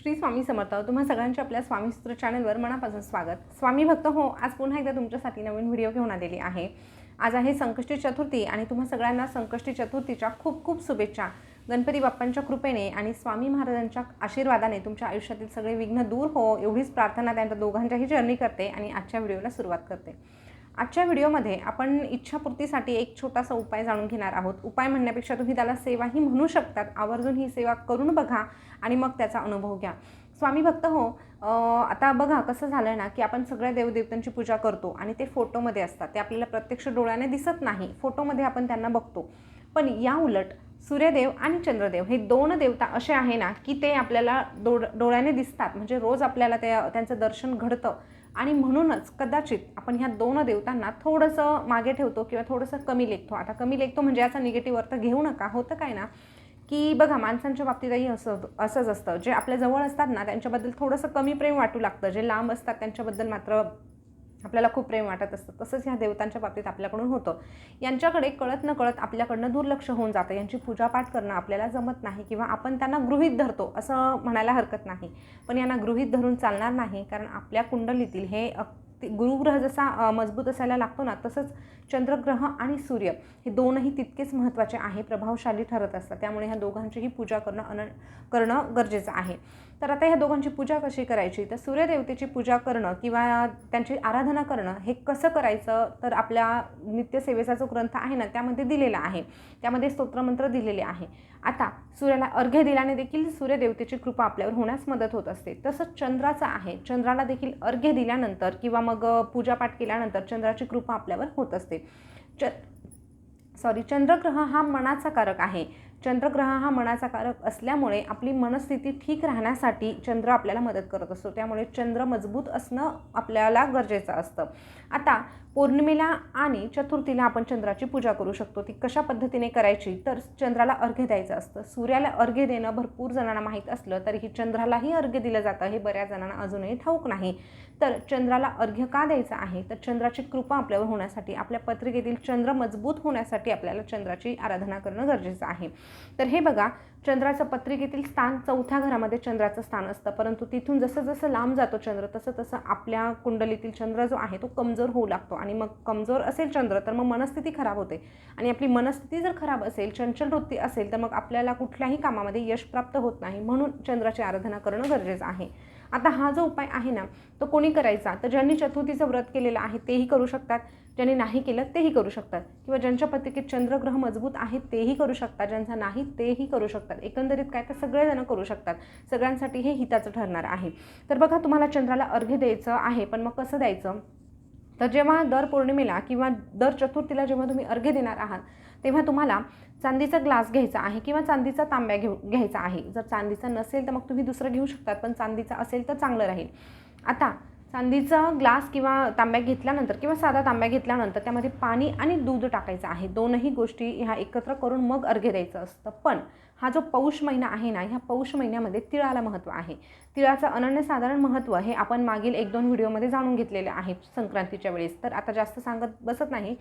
श्री स्वामी समर्थ. तुम्हा सगळ्यांचे आपल्या स्वामी सूत्र चॅनलवर मनापासून स्वागत. स्वामी भक्त हो आज पुन्हा एकदा तुमच्यासाठी नवीन व्हिडिओ घेऊन आलेली आहे. आज आहे संकष्टी चतुर्थी आणि तुम्हा सगळ्यांना संकष्टी चतुर्थीच्या खूप खूप शुभेच्छा. गणपती बाप्पांच्या कृपेने आणि स्वामी महाराजांच्या आशीर्वादाने तुमच्या आयुष्यातील सगळे विघ्न दूर हो एवढीच प्रार्थना त्यांच्या दोघांच्याही जर्नी करते आणि आजच्या व्हिडिओला सुरुवात करते. आजच्या व्हिडिओमध्ये आपण इच्छापूर्तीसाठी एक छोटासा उपाय जाणून घेणार आहोत. उपाय म्हणण्यापेक्षा तुम्ही त्याला सेवाही म्हणू शकतात. आवर्जून ही सेवा करून बघा आणि मग त्याचा अनुभव घ्या. स्वामी भक्त हो आता बघा कसं झालं ना की आपण सगळ्या देवदेवतांची पूजा करतो आणि ते फोटोमध्ये असतात. ते आपल्याला प्रत्यक्ष डोळ्याने दिसत नाही. फोटोमध्ये आपण त्यांना बघतो. पण या उलट सूर्यदेव आणि चंद्रदेव हे दोन देवता असे आहे ना की ते आपल्याला डो डोळ्याने दिसतात. म्हणजे रोज आपल्याला त्या त्यांचं दर्शन घडतं. आणि म्हणूनच कदाचित आपण ह्या दोन देवतांना थोडंसं मागे ठेवतो किंवा थोडंसं कमी लेखतो. आता कमी लेखतो म्हणजे याचा निगेटिव्ह अर्थ घेऊ नका. होतं काय ना की बघा माणसांच्या बाबतीतही असं असंच असतं. जे आपल्या जवळ असतात ना त्यांच्याबद्दल थोडंसं कमी प्रेम वाटू लागतं. जे लांब असतात त्यांच्याबद्दल मात्र आपल्याला खूप प्रेम वाटत असतं. तसंच ह्या देवतांच्या बाबतीत आपल्याकडून होतं. यांच्याकडे कळत न कळत आपल्याकडनं दुर्लक्ष होऊन जातं. यांची पूजापाठ करणं आपल्याला जमत नाही किंवा आपण त्यांना गृहीत धरतो असं म्हणायला हरकत नाही. पण यांना गृहीत धरून चालणार नाही कारण आपल्या कुंडलीतील हे गुरुग्रह जसा मजबूत असायला लागतो ना तसंच चंद्रग्रह आणि सूर्य हे दोनही तितकेच महत्त्वाचे आहे प्रभावशाली ठरत असतात. त्यामुळे ह्या दोघांचीही पूजा करणं अन करणं गरजेचं आहे. तर आता ह्या दोघांची पूजा कशी करायची? तर सूर्यदेवतेची पूजा करणं किंवा त्यांची आराधना करणं हे कसं करायचं? तर आपल्या नित्यसेवेचा जो ग्रंथ आहे ना त्यामध्ये दिलेला आहे. त्यामध्ये स्तोत्रमंत्र दिलेले आहे. आता सूर्याला अर्घ्य दिल्याने देखील सूर्यदेवतेची कृपा आपल्यावर होण्यास मदत होत असते. तसंच चंद्राचं आहे. चंद्राला देखील अर्घ्य दिल्यानंतर किंवा मग पूजापाठ केल्यानंतर चंद्राची कृपा आपल्यावर होत असते. च सॉरी चंद्रग्रह हा मनाचा कारक आहे. चंद्रग्रह हा मनाचा कारक असल्यामुळे आपली मनस्थिती ठीक राहण्यासाठी चंद्र आपल्याला मदत करत असतो. त्यामुळे चंद्र मजबूत असणं आपल्याला गरजेचं असतं. आता पौर्णिमेला आणि चतुर्थीला आपण चंद्राची पूजा करू शकतो. ती कशा पद्धतीने करायची? तर चंद्राला अर्घ्य द्यायचं असतं. सूर्याला अर्घ्य देणं भरपूर जणांना माहीत असलं तरीही चंद्रालाही अर्घ्य दिलं जातं. हे बऱ्याच जणांना अजूनही ठाऊक नाही. तर चंद्राला अर्घ्य का द्यायचं आहे? तर चंद्राची कृपा आपल्यावर होण्यासाठी आपल्या पत्रिकेतील चंद्र मजबूत होण्यासाठी आपल्याला चंद्राची आराधना करणं गरजेचं आहे. तर हे बघा चंद्राचं पत्रिकेतील स्थान चौथ्या घरामध्ये चंद्राचं स्थान असतं. परंतु तिथून जसं जसं लांब जातो चंद्र तसं तसं आपल्या कुंडलीतील चंद्र जो आहे तो कमजोर होऊ लागतो. आणि मग कमजोर असेल चंद्र तर मग मनस्थिती खराब होते. आणि आपली मनस्थिती जर खराब असेल चंचल वृत्ती असेल तर मग आपल्याला कुठल्याही कामामध्ये यश प्राप्त होत नाही. म्हणून चंद्राची आराधना करणं गरजेचं आहे. आता हा जो उपाय आहे ना तो कोणी करायचा? तर ज्यांनी चतुर्थीचं व्रत केलेलं आहे तेही करू शकतात. ज्यांनी नाही केलं तेही करू शकतात. किंवा ज्यांच्या पत्रिकेत चंद्रग्रह मजबूत आहेत तेही करू शकतात. ज्यांचा नाही तेही करू शकतात. एकंदरीत काय? तर सगळेजण करू शकतात. सगळ्यांसाठी हे हिताचं ठरणार आहे. तर बघा तुम्हाला चंद्राला अर्घ्य द्यायचं आहे पण मग कसं द्यायचं? तर जेव्हा दर पौर्णिमेला किंवा दर चतुर्थीला जेव्हा तुम्ही अर्घ्य देणार आहात तेव्हा तुम्हाला चांदीचा ग्लास घ्यायचा आहे किंवा चांदीचा तांब्या घेऊ घ्यायचा आहे. जर चांदीचा नसेल तर मग तुम्ही दुसरं घेऊ शकतात पण चांदीचा असेल तर चांगलं राहील. आता चांदीचा ग्लास किंवा तांब्या घेतल्यानंतर किंवा साधा तांब्या घेतल्यानंतर त्यामध्ये पाणी आणि दूध टाकायचं आहे. दोनही गोष्टी ह्या एकत्र करून मग अर्घ्य द्यायचं असतं. पण हा जो पौष महिना आहे ना ह्या पौष महिन्यामध्ये तिळाला महत्त्व आहे. तिळाचं अनन्यसाधारण महत्त्व हे आपण मागील एक दोन व्हिडिओमध्ये जाणून घेतलेले आहे संक्रांतीच्या वेळेस. तर आता जास्त सांगत बसत नाही.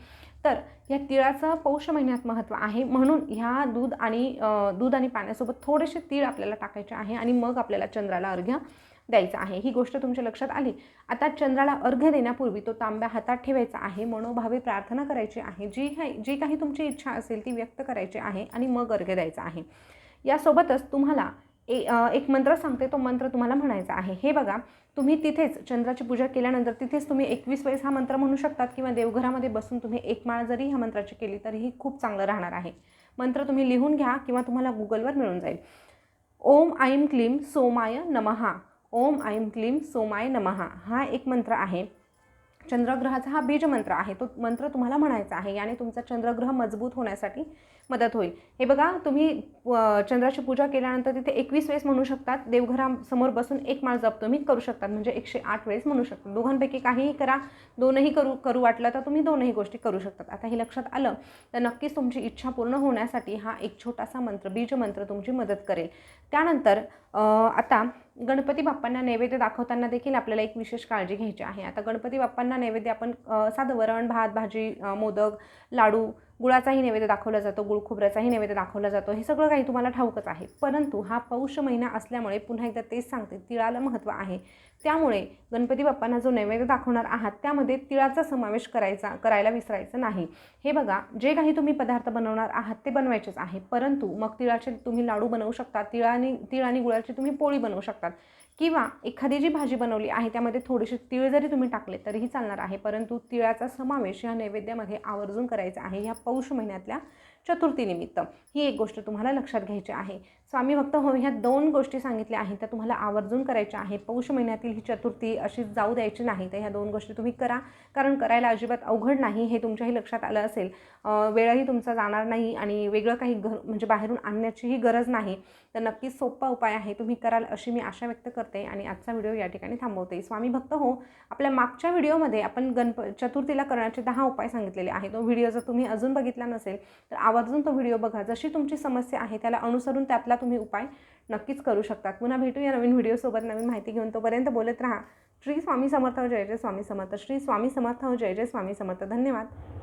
तर या तिळाचं पौष महिन्यात महत्त्व आहे. म्हणून ह्या दूध आणि दूध आणि पाण्यासोबत थोडेसे तीळ आपल्याला टाकायचे आहे आणि मग आपल्याला चंद्राला अर्घ्य द्यायचं आहे. ही गोष्ट तुमच्या लक्षात आली? आता चंद्राला अर्घ्य देण्यापूर्वी तो तांब्या हातात ठेवायचा आहे. मनोभावे प्रार्थना करायची आहे. जी काही जी काही तुमची इच्छा असेल ती व्यक्त करायची आहे आणि मग अर्घ्य द्यायचा आहे. यासोबतच तुम्हाला ए एक मंत्र सांगते. तो मंत्र तुम्हाला म्हणायचा आहे. हे बघा तुम्ही तिथेच चंद्राची पूजा केल्यानंतर तिथेच तुम्ही एकवीस वेळेस हा मंत्र म्हणू शकतात किंवा देवघरामध्ये बसून तुम्ही एक माळ जरी ह्या मंत्राची केली तरीही खूप चांगलं राहणार आहे. मंत्र तुम्ही लिहून घ्या किंवा तुम्हाला गुगलवर मिळून जाईल. ओम ऐं क्लीम सोमाय नमहा ओम ऐं क्लीम सोमाय नमहा हा एक मंत्र आहे. चंद्रग्रहाचा हा बीज मंत्र आहे. तो मंत्र तुम्हाला म्हणायचा आहे. याने तुमचा चंद्रग्रह मजबूत होण्यासाठी मदत होईल. हे बघा तुम्ही चंद्राची पूजा केल्यानंतर तिथे एकवीस वेळेस म्हणू शकतात. देवघरासमोर बसून एक माळ जप तुम्ही करू शकतात. म्हणजे एकशे आठ वेळेस म्हणू शकता दोघांपैकी काहीही करा दोनही करू करू वाटलं तर तुम्ही दोनही गोष्टी करू शकतात. आता हे लक्षात आलं तर नक्कीच तुमची इच्छा पूर्ण होण्यासाठी हा एक छोटासा मंत्र बीज मंत्र तुमची मदत करेल. त्यानंतर आता गणपती बाप्पांना नैवेद्य दाखवताना देखील आपल्याला एक विशेष काळजी घ्यायची आहे. आता गणपती बाप्पांना नैवेद्य आपण साधं वरण भात भाजी मोदक लाडू गुळाचाही नैवेद्य दाखवला जातो गुळ खोबऱ्याचाही नैवेद्य दाखवला जातो. हे सगळं काही तुम्हाला ठाऊकच आहे. परंतु हा पौष महिना असल्यामुळे पुन्हा एकदा तेच सांगते तिळाला महत्त्व आहे. त्यामुळे गणपती बाप्पांना जो नैवेद्य दाखवणार आहात त्यामध्ये तिळाचा समावेश करायचा करायला विसरायचं नाही. हे बघा जे काही तुम्ही पदार्थ बनवणार आहात ते बनवायचेच आहे. परंतु मग तिळाचे तुम्ही लाडू बनवू शकता तिळाने तिळ आणि गुळाची तुम्ही पोळी बनवू शकतात. किंवा एखादी जी भाजी बनवली आहे त्यामध्ये थोडेसे तीळ जरी तुम्ही टाकले तरीही चालणार आहे परंतु तिळाचा समावेश या नैवेद्यामध्ये आवर्जून करायचा आहे. ह्या पौष महिन्यातल्या चतुर्थीनिमित्त. ही एक गोष्ट तुम्हाला लक्षात घ्यायची आहे. स्वामी भक्त हो ह्या दोन गोष्टी सांगितल्या आहेत त्या तुम्हाला आवर्जून करायच्या आहे पौष महिन्यातील ही चतुर्थी अशी जाऊ द्यायची नाही तर ह्या दोन गोष्टी तुम्ही करा. कारण करायला अजिबात अवघड नाही हे तुमच्याही लक्षात आलं असेल. वेळही तुमचा जाणार नाही आणि वेगळं काही घर म्हणजे बाहेरून आणण्याचीही गरज नाही. तर नक्कीच सोपा उपाय आहे तुम्ही कराल अशी मी आशा व्यक्त करते आणि आजचा व्हिडिओ या ठिकाणी थांबवते. स्वामी भक्त हो आपल्या मागच्या व्हिडिओमध्ये आपण गणप चतुर्थीला करण्याचे दहा उपाय सांगितलेले आहे तो व्हिडिओ जर तुम्ही अजून बघितला नसेल तर आवर्जून तो व्हिडिओ बघा. जशी तुमची समस्या आहे त्याला अनुसरून त्यातला तुम्ही उपाय नक्कीच करू शकता पुन्हा भेटूया नवीन व्हिडिओसोबत नवीन माहिती घेऊन तोपर्यंत बोलत राहा. श्री स्वामी समर्थ जय जय स्वामी समर्थ. श्री स्वामी समर्थ जय जय स्वामी समर्थ. धन्यवाद.